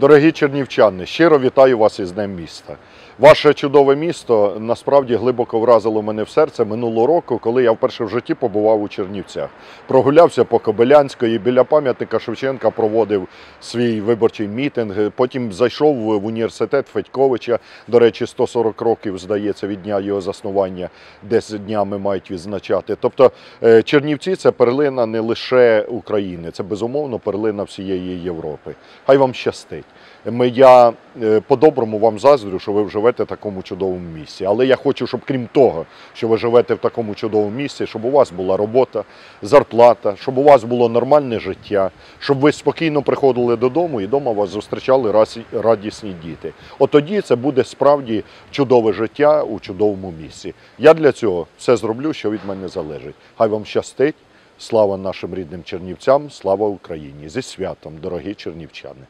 Дорогі чернівчани, щиро вітаю вас із Днем міста. Ваше чудове місто насправді глибоко вразило мене в серце минулого року, коли я вперше в житті побував у Чернівцях. Прогулявся по Кобилянської, біля пам'ятника Шевченка проводив свій виборчий мітинг. Потім зайшов в університет Федьковича. До речі, 140 років, здається, від дня його заснування, десь днями мають відзначати. Тобто е, Чернівці це перлина не лише України, це безумовно перлина всієї Європи. Хай вам щастить. Ми, я е, по-доброму вам заздрю, що ви живете в такому чудовому місці. Але я хочу, щоб крім того, що ви живете в такому чудовому місці, щоб у вас була робота, зарплата, щоб у вас було нормальне життя, щоб ви спокійно приходили додому і вдома вас зустрічали радісні діти. От тоді це буде справді чудове життя у чудовому місці. Я для цього все зроблю, що від мене залежить. Хай вам щастить. Слава нашим рідним чернівцям, слава Україні! Зі святом, дорогі чернівчани!